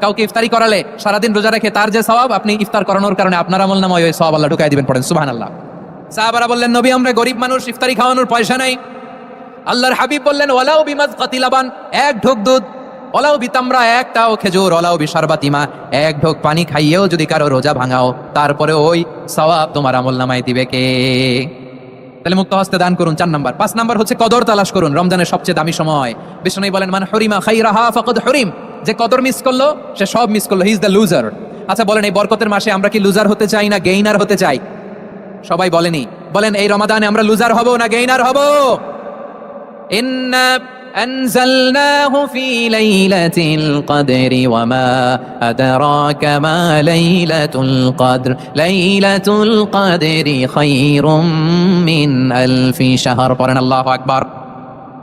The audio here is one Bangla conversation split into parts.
কাউকে ইফতারি করালে সারাদিন রোজা রেখে তার যে সওয়াব আপনি ইফতার করানোর কারণে আপনার আমল নামায় ওই সওয়াব আল্লাহ ঢুকাই দিবেন পড়েন, সুবহানাল্লাহ। সাহাবারা বললেন, নবী, আমরা গরিব মানুষ, ইফতারি খাওয়ানোর পয়সা নাই। আল্লাহর হাবিব বললেন ওলাও বিমাজ কাতিলাবান এক ঢোক দুধ ওলাও বিতামরা একটাও খেজুর ওলাও বিশারবাতিমা, এক ঢোক পানি খাইয়েও যদি কারও রোজা ভাঙাও, তারপরে ওই সওয়াব তোমার আমল নামায় দিবে কে? তাহলে মুক্ত হস্তে দান করুন, চার নাম্বার। পাঁচ নাম্বার হচ্ছে কদর তালাশ করুন, রমজানের সবচেয়ে দামি সময়। বিষ্ণু বলেন, মান হরিমা খাই রাহা ফাকাদ হরিম। যে কদর মিস করলো সে সব মিস করলো হি ইজ দ্য লুজার আচ্ছা বলেন এই বরকতের মাসে আমরা কি লুজার হতে চাই না গেইনার হতে চাই সবাই বলেনি বলেন এই রমাদানে আমরা লুজার হব না গেইনার হব ইন্না أنزلناه في ليلة القدر وما أدراك ما ليلة القدر ليلة القدر خير من ألف شهر قرن الله أكبر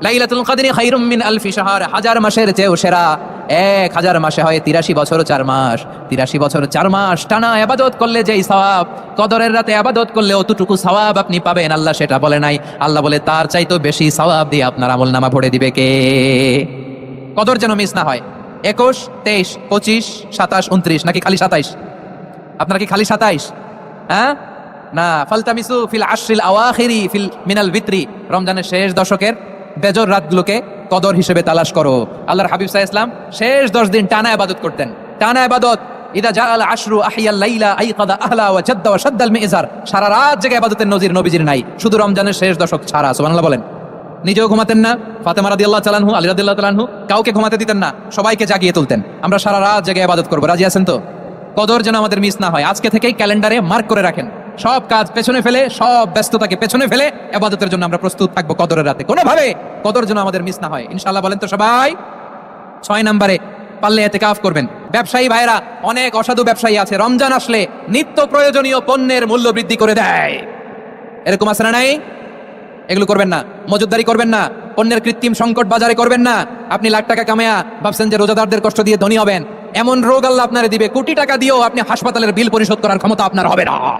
লাইলাতুল কদরি খাইরুম মিন আলফি শাহর, হাজার মাসের চেয়েও সেরা। এক হাজার মাসে হয় তিরাশি বছর চার মাস। তিরাশি বছর চার মাস টানা আবাদত করলে যেই সওয়াব, কদরের রাতে আবাদত করলে অতটুকু সওয়াব আপনি পাবেন। আল্লাহ সেটা বলে নাই। আল্লাহ বলে, তার চাইতো বেশি সওয়াব দিয়ে আপনার আমল নামা ভরে দিবে কে? কদর যেন মিস না হয়। একুশ, তেইশ, পঁচিশ, সাতাশ, উনত্রিশ, নাকি খালি সাতাইশ? আপনার কি খালি সাতাইশ? হ্যাঁ? না। ফালতামিসু ফিল আশ্রিল আওয়াখিরি ফিল মিনাল ভিত্রি রমজানের শেষ দশকের বেজর রাতগুলোকে কদর হিসেবে তালাশ করো। আল্লাহর হাবিব সাহা ইসলাম শেষ দশ দিন টানা আবাদত করতেন। টানা আবাদত ইদা জা আশরু আহিয়াল লাইলা আই কাদা আহলা শাদ্দাল মিজার। সারা রাত জেগে আবাদতের নজির নবীজির নাই। শুধু রমজানের শেষ দশক ছাড়া, সুবহানাল্লাহ বলেন। নিজেও ঘুমাতেন না। ফাতেমা রাদিয়াল্লাহু তাআলাহু আলী রাদিয়াল্লাহু তাআলাহু কাউকে ঘুমাতে দিতেন না। সবাইকে জাগিয়ে তুলতেন। আমরা সারা রাত জেগে আবাদত করব। রাজি আছেন তো? কদর যেন আমাদের মিস না হয়। আজকে থেকেই ক্যালেন্ডারে মার্ক করে রাখেন। সব কাজ পেছনে ফেলে, সব ব্যস্ততাকে পেছনে ফেলে আবাদতের জন্য আমরা প্রস্তুত থাকব কদরের রাতে। কোনোভাবে কদর যেন আমাদের মিস না হয়। ইনশাল্লাহ বলেন তো সবাই। ছয় নম্বরে পারলে এতে কাফ করবেন। ব্যবসায়ী ভাইরা অনেক অসাধু ব্যবসায়ী আছে। রমজান আসলে নিত্য প্রয়োজনীয় পণ্যের মূল্য বৃদ্ধি করে দেয়। এরকম আছে না নাই? এগুলো করবেন না। মজুদদারি করবেন না। পণ্যের কৃত্রিম সংকট বাজারে করবেন না। আপনি লাখ টাকা কামায়া ভাবছেন যে রোজাদারদের কষ্ট দিয়ে ধনী হবেন। এমন রোগ আল্লাহ আপনারে দিবে। কোটি টাকা দিয়েও আপনি হাসপাতালের বিল পরিশোধ করার ক্ষমতা আপনার হবে না।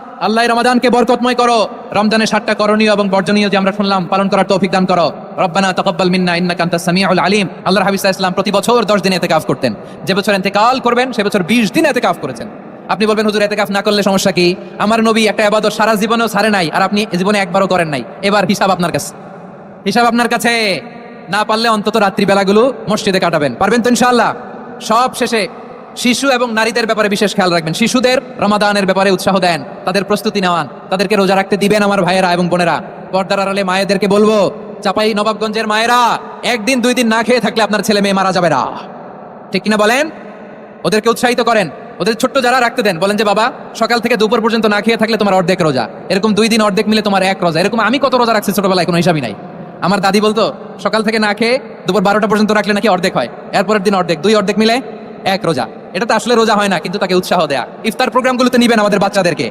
আল্লাহ রমাদানকে বরকতময় করো। রমজানের ষাটটা করণীয় এবং বর্জনীয় যে আমরা শুনলাম, পালন করার তৌফিক দান করো। রব্বানা তাকাব্বাল মিন্না ইন্নাকা আনতাস সামিউল আলিম। সাল্লাল্লাহু আলাইহি ওয়াসাল্লাম প্রতি বছর 10 দিন ইতিকাফ করতেন। যে বছর ইন্তেকাল করবেন, সে বছর 20 দিন ইতিকাফ করেছেন। আপনি বলবেন, হুজুর এতে ইতিকাফ না করলে সমস্যা কি? আমার নবী একটা ইবাদত সারা জীবনেও ছাড়ে নাই আর আপনি জীবনে একবারও করেন নাই। এবার হিসাব আপনার কাছে। হিসাব আপনার কাছে। না পারলে অন্তত রাত্রিবেলাগুলো মসজিদে কাটাবেন। পারবেন তো ইনশাআল্লাহ? সব শেষে শিশু এবং নারীদের ব্যাপারে বিশেষ খেয়াল রাখবেন। শিশুদের রমাদানের ব্যাপারে উৎসাহ দেন, তাদের প্রস্তুতি নেওয়ান, তাদেরকে রোজা রাখতে দিবেন আমার ভাইয়েরা এবং বোনেরা। পর্দার আড়ালে মায়েদেরকে বলব, চাপাই নবাবগঞ্জের মায়েরা, একদিন দুই দিন না খেয়ে থাকলে আপনার ছেলে মেয়ে মারা যাবে না। ঠিক কিনা বলেন? ওদেরকে উৎসাহিত করেন, ওদের ছোট্ট যারা রাখতে দেন, বলেন যে, বাবা, সকাল থেকে দুপুর পর্যন্ত না খেয়ে থাকলে তোমার অর্ধেক রোজা। এরকম দুই দিন অর্ধেক মিলে তোমার এক রোজা। এরকম আমি কত রোজা রাখছি ছোটবেলায়, কোনো হিসাবই নাই। আমার দাদি বলতো, সকাল থেকে না খেয়ে দুপুর বারোটা পর্যন্ত রাখলে নাকি অর্ধেক হয়, এরপরের দিন অর্ধেক, দুই অর্ধেক মিলে এক রোজা। এটা তো আসলে রোজা হয় না, কিন্তু তাকে উৎসাহ দেয়া। ইফতার প্রোগ্রামগুলোতে নিবেন আমাদের বাচ্চাদেরকে।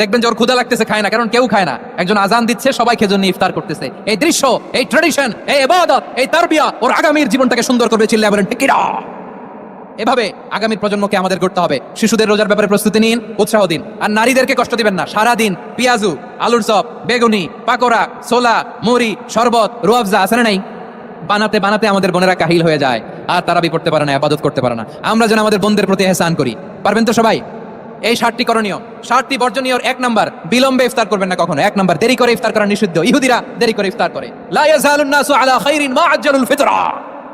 দেখবেন যে ওর ক্ষুদা লাগতেছে, খায় না, কারণ কেউ খায় না। একজন আজান দিচ্ছে, সবাই খেজুর জন্য ইফতার করতেছে। এই দৃশ্য, এই ট্রেডিশন এই এবাদত এই তারবিয়া, ওর আগামীর জীবনটাকে সুন্দর করবে চিল্লা বলেন ঠিকিরা এভাবে আগামী প্রজন্মকে আমাদের করতে হবে। শিশুদের রোজার ব্যাপারে প্রস্তুতি নিন, উৎসাহ দিন। আর নারীদেরকে কষ্ট দিবেন না। সারা দিন পেঁয়াজু, আলুর চপ, বেগুনি, পাকোড়া, ছোলা, মুড়ি, শরবত রুয়াবজা আছে না নাই? বানাতে বানাতে আমাদের বোনেরা কাহিল হয়ে যায়। আর তারা বি করতে পারে না, আবাদত করতে পারে না। আমরা যেন আমাদের বন্ধের প্রতি এহসান করি। পারবেন তো সবাই? এই ষাটটি করণীয়। ষাটটি বর্জনীয় এক নাম্বার, বিলম্বে ইফতার করবেন না কখনো। এক নাম্বার, দেরি করে ইফতার করা নিষিদ্ধ। ইহুদিরা দেরি করে ইফতার করে।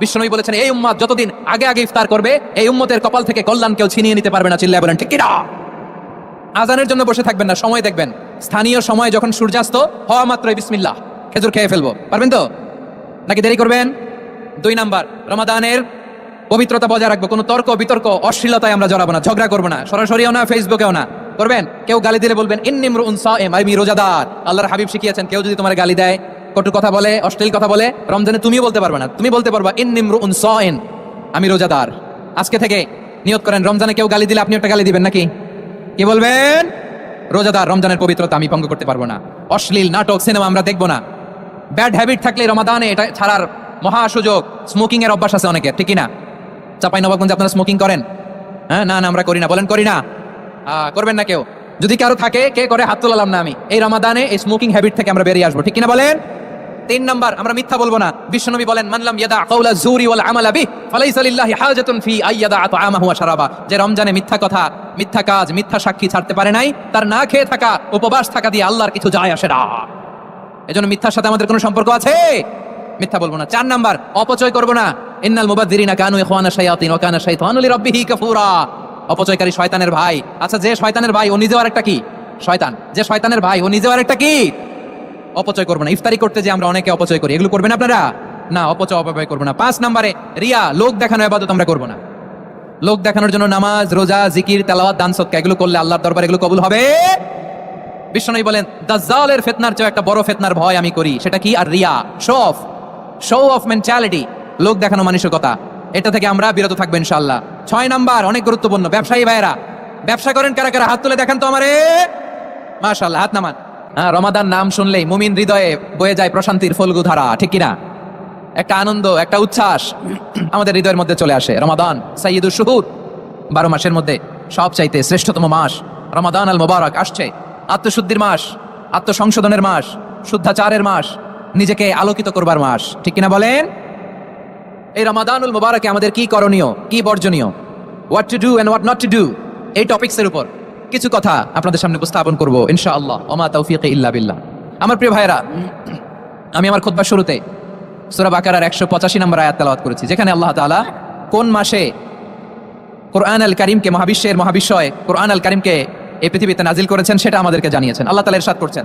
বিষ্ণুই বলেছেন, এই উম্মাদ যতদিন আগে আগে ইফতার করবে, এই উম্মতের কপাল থেকে কল্যাণ কেউ ছিনিয়ে নিতে পারবে না। চিল্লায় বলেন, ঠিক আজানের জন্য বসে থাকবেন না, সময় দেখবেন। স্থানীয় সময় যখন সূর্যাস্ত, হওয়া মাত্রই বিসমিল্লাহ। খেজুর খেয়ে ফেলব। পারবেন তো? নাকি দেরি করবেন? দুই নাম্বার, রমাদানের পবিত্রতা বজায় রাখব। কোনো তর্ক, বিতর্ক, অশ্লীলতায় আমরা জড়াবো না, ঝগড়া করব না, সরাসরিও না ফেসবুকেও না। করবেন? কেউ গালি দিলে বলবেন উনসাইম আমি রোজাদার। আল্লাহর হাবিব শিখিয়েছেন, কেউ যদি তোমার গালি দেয়, কটু কথা বলে, অশ্লীল কথা বলে, রমজানে তুমিও বলতে পারবে না। তুমি বলতে পারবা ইন্নিমরু উনসাইন আমি রোজাদার। আজকে থেকে নিয়ত করেন, রমজানে কেউ গালি দিলে আপনি একটা গালি দিবেন নাকি? কি বলবেন? রোজাদার, রমজানের পবিত্রতা আমি ভঙ্গ করতে পারব না। অশ্লীল নাটক, সিনেমা আমরা দেখব না। ব্যাড হ্যাবিট থাকলে রমাদানে এটা ছাড়ার মহা সুযোগ। স্মোকিং এর অভ্যাস আছে অনেকের ঠিকই না চাপাই নবাবগঞ্জে আপনারা স্মোকিং করেন? হ্যাঁ? না না, আমরা করি না। বলেন, করি না। করবেন না কেউ। যদি কারও থাকে, কে করে? হাত তোলালাম না আমি। এই রমাদানে এই স্মোকিং হ্যাবিট থেকে আমরা বেরিয়ে আসব। ঠিক কিনা বলেন? তিন নাম্বার, আমরা মিথ্যা বলব না। বিশ্বনবী বলেন, মানলাম ইয়াদা কাউলা জুরি ওয়াল আমালা বি ফালাইসা লিল্লাহি হাজাতুন ফি আইয়াদা আতআমাহু ওয়া শারাবা। যে রমজানে মিথ্যা কথা, মিথ্যা কাজ, মিথ্যা সাক্ষী ছাড়তে পারে নাই, তার না খেয়ে থাকা, উপবাস থাকা দিয়ে আল্লাহর কিছু যায় আসে না। এজন্য মিথ্যার সাথে আমাদের কোনো সম্পর্ক আছে? মিথ্যা বলব না। চার নাম্বার, অপচয় করব না। ইন্নাল মুবাদ্দিরিনা কানু ইখওয়ানা শায়াতিন ওয়া কানা শাইতানু লিরাব্বিহি কাফুরা। অপচয়কারী শয়তানের ভাই। আচ্ছা যে শয়তানের ভাই, ও নিজেও আরেকটা কি? শয়তান। যে শয়তানের ভাই, ও নিজেও আরেকটা কি? অপচয় করব না। ইফতারি করতে যে আমরা অনেকে অপচয় করি। এগুলো করবেন আপনারা? না, অপচয় অপব্যয় করব না। পাঁচ নাম্বারে, রিয়া, লোক দেখানো এবাদত আমরা করব না। লোক দেখানোর জন্য নামাজ, রোজা, জিকির, তেলাওয়াত, দান সৎকা এগুলো করলে আল্লাহর দরবার এগুলো কবুল হবে? বিষ্ণু বলেন, দাজ্জালের ফেতনার চেয়ে একটা বড় ফেতনার ভয় আমি করি। সেটা কি? আর Riya show off show off mentality লোক দেখানো মানসিকতা, এটা থেকে আমরা বিরত থাকব ইনশাআল্লাহ। ছয় নাম্বার, অনেক গুরুত্বপূর্ণ, ব্যবসায়ী ভাইরা ব্যবসা করেন, কারা কারা হাত তুলে দেখেন তো আমারে? মাশাআল্লাহ, হাত নামান। হ্যাঁ রমাদান নাম শুনলেই মুমিন হৃদয়ে বয়ে যায় প্রশান্তির ফলগু ধারা ঠিক কিনা? একটা আনন্দ, একটা উচ্ছ্বাস আমাদের হৃদয়ের মধ্যে চলে আসে। রমাদান সাইয়দুল শুহুর, বারো মাসের মধ্যে সব চাইতে শ্রেষ্ঠতম মাস। রমাদান আল মোবারক, আসছে। আত্মশুদ্ধির মাস, আত্মসংশোধনের মাস, শুদ্ধাচারের মাস নিজেকে আলোকিত করবার মাস। ঠিক কিনা বলেন? এই রমাদানুল মোবারকে আমাদের কি করণীয়, কি বর্জনীয়? What to do and what not to do এই টপিক্সের উপর। কিছু কথা আপনাদের সামনে উপস্থাপন করব, ইনশাআল্লাহ। ওমা তৌফিক ইল্লা বিল্লাহ। আমার প্রিয় ভাইরা আমি আমার খুতবার শুরুতে সুরা বাকারার একশো পঁচাশি নম্বর আয়াত তেলাওয়াত করেছি, যেখানে আল্লাহ তাআলা কোন মাসে কোরআন আল করিমকে মহাবিশ্বের মহাবিশ্বয়, কোরআন আল করিমকে এই পৃথিবীতে নাজিল করেছেন সেটা আমাদেরকে জানিয়েছেন। আল্লাহ তালা ইরশাদ করছেন।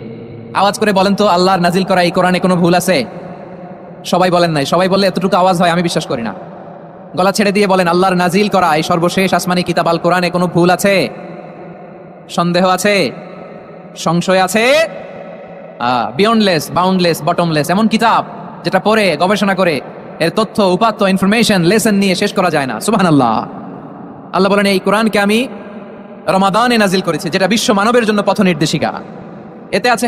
আওয়াজ করে বলেন তো, আল্লাহর নাজিল করা এই কোরআনে কোনো ভুল আছে? সবাই বলেন নাই, সবাই বললে এতটুকু আওয়াজ হয়, আমি বিশ্বাস করি না। গলা ছেড়ে দিয়ে বলেন, আল্লাহর নাজিল করা এই সর্বশেষ আসমানি কিতাব আল কোরআনে কোনো ভুল আছে? সন্দেহ আছে? সংশয় আছে? বিয়ন্ডলেস বাউন্ডলেস বটমলেস এমন কিতাব যেটা পড়ে, গবেষণা করে, এর তথ্য, উপাত্ত ইনফরমেশন লেসন নিয়ে শেষ করা যায় না। সুবাহ আল্লাহ আল্লাহ বলেন, এই কোরআনকে আমি রমাদানে নাজিল করেছি, যেটা বিশ্ব মানবের জন্য পথ নির্দেশিকা এতে আছে